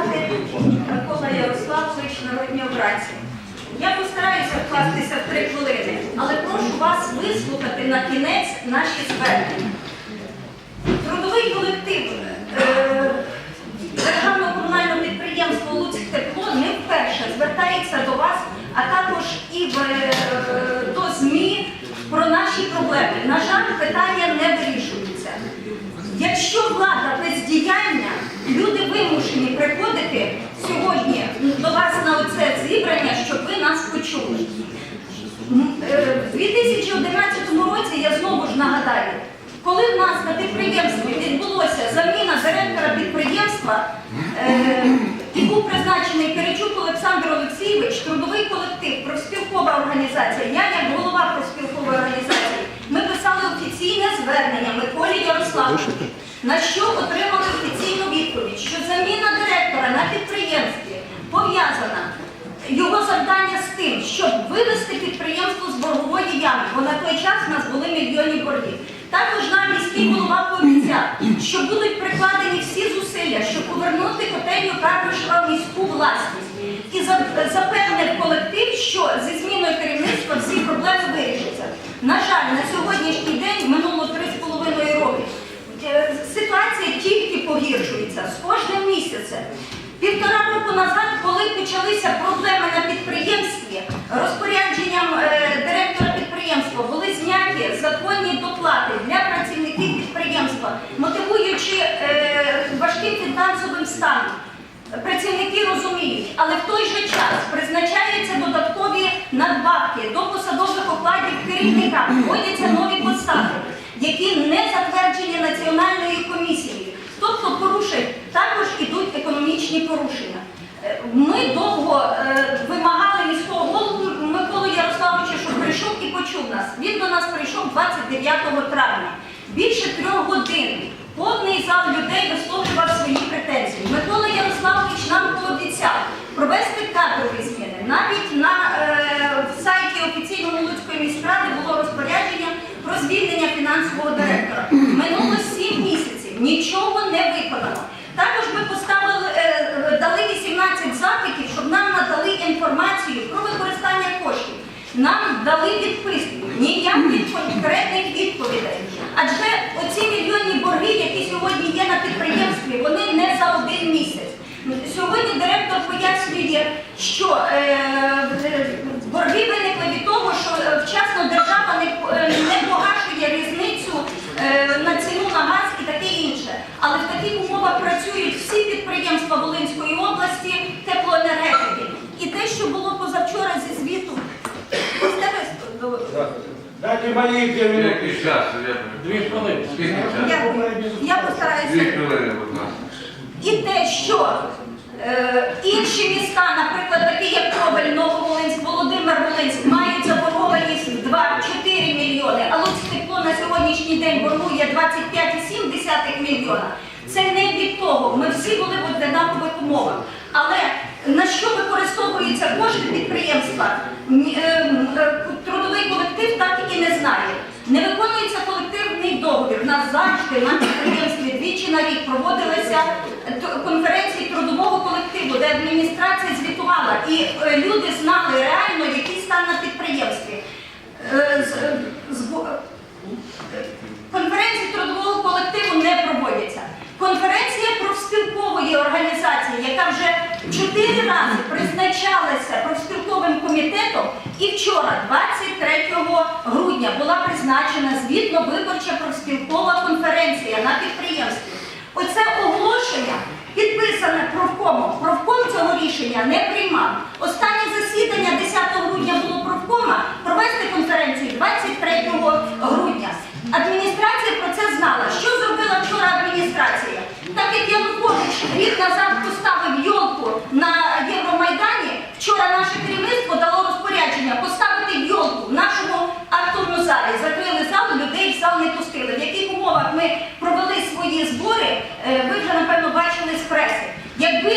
депутати, Микола Ярославович, народні обранці. Я постараюся вкластися в три хвилини, але прошу вас вислухати на кінець наші звернення. Трудовий колектив е, Державного комунального підприємства «Луцьктепло» не вперше звертається до вас, а також і в, е, до ЗМІ про наші проблеми. На жаль, питання не вирішуються. Якщо влада бездіяння, люди вимушені приходити сьогодні до вас на оце зібрання, щоб ви нас почули. М, е, В 2011 році я знову ж нагадаю, коли в нас на підприємстві відбулося заміна директора підприємства, е, і був призначений Киричук Олександр Олексійович, трудовий колектив, профспілкова організація, я як голова профспілкової організації, ми писали офіційне звернення Миколі Ярославовичу, на що отримали офіційну відповідь, що заміна директора на підприємстві пов'язана його завдання з тим, щоб вивести підприємство бо на той час в нас були мільйонні боргів. Також нам міський голова пообіцяв, що будуть прикладені всі зусилля, щоб повернути котельню Карпишева в міську власність. І запевнив колектив, що зі зміною керівництва всі проблеми вирішаться. На жаль, на сьогоднішній день минуло 3,5 роки. Е, Ситуація тільки погіршується з кожним місяцем. Півтора року назад, коли почалися проблеми на підприємстві, розпорядженням е, директора підприємства були зняті законні доплати для працівників підприємства, мотивуючи е, важким фінансовим станом. Працівники розуміють, але в той же час призначаються додаткові надбавки до посадових окладів керівника, вводяться нові посади, які не затверджені національною комісією. Тобто порушень також ідуть економічні порушення. Е, Ми довго е, вимагали міського голову Миколу Ярославовича, щоб прийшов і почув нас. Він до нас прийшов 29 травня. Більше трьох годин повний зал людей висловлював свої претензії. Микола Ярославович нам пообіцяв провести кадрові зміни. Навіть на е, сайті офіційного Луцької міськради було розпорядження про звільнення фінансового директора. Минуло сім місяців, нічого не виконано. Також ми поставили, е, дали 18 запитів, щоб нам надали інформацію про використання коштів. Нам дали відписку, ніяких конкретних відповідей. Адже оці мільйонні борги, які сьогодні є на підприємстві, вони не за один місяць. Сьогодні директор пояснює, що е, борги виникли від того, що вчасно держава не, е, погашує різницю е, на ціну на газ і таке інше. Але в таких умовах працюють всі підприємства Волинської області теплоенергетики. І те, що було позавчора зі звіту, Ось те ви- до- Дайте мені дві минути. час? Я Дві хвилини. Скільки часу? Дякую. Я Дві постараюся. хвилини, будь ласка. І те, що е, інші міста, наприклад, такі як Коваль, Нововолинськ, Володимир Волинськ, мають заборгованість 2-4 мільйони, а Луцьк тепло на сьогоднішній день боргує 25,7 мільйона. Це не від того. Ми всі були в однакових умовах. Але на що використовуються кошти підприємства, е, е, трудовий колектив так і не знає. Не виконується колективний договір. У завжди на підприємстві двічі на рік проводилися е, конференції трудового колективу, де адміністрація звітувала, і е, люди знали реально, який стан на підприємстві. Е, Конференції трудового колективу не проводяться. Конференція профспілкової організації, яка вже чотири рази призначалася профспілковим комітетом, і вчора, 23 грудня, була призначена звітно-виборча профспілкова конференція на підприємстві. Оце оголошення підписане профкомом. Профком цього рішення не приймав. Останнє засідання 10 грудня було профкома провести конференцію 23 грудня. Адміністрація про це знала. Що зробила вчора адміністрація? Так як Янукович рік назад поставив йолку на Євромайдані, вчора наше керівництво дало розпорядження поставити йолку в нашому актовому залі. Закрили зал, людей в зал не пустили. В яких умовах ми провели свої збори, е, ви вже напевно бачили з преси. Якби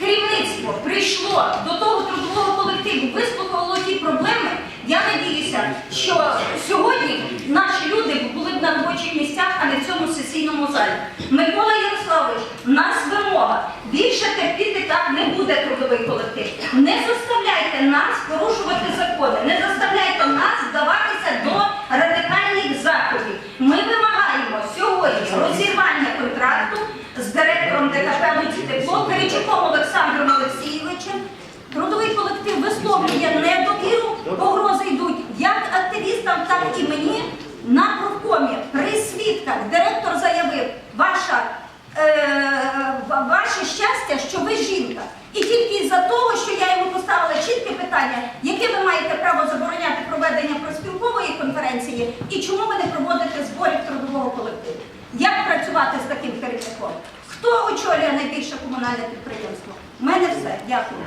керівництво прийшло до того трудового колективу, вислухало ті проблеми, я надіюся, що сьогодні наші люди були б на робочих місцях, а не в цьому сесійному залі. Микола Ярославович, в нас вимога більше терпіти так не буде трудовий колектив. Не заставляйте нас порушувати закони, не заставляйте нас вдаватися до радикальних заходів. Ми вимагаємо сьогодні розірвання контракту з директором ДКП «Луцьк Тепло Киричуком Олександром Олексійовичем. Трудовий колектив висловлює недовіру, погрози йдуть як активістам, так і мені. На профкомі при свідках директор заявив, ваша, е, ваше щастя, що ви жінка. І тільки із-за того, що я йому поставила чітке питання, яке ви маєте право забороняти проведення проспілкової конференції і чому ви не проводите зборів трудового колективу? Як працювати з таким керівником? Хто очолює найбільше комунальне підприємство? У мене все. Дякую.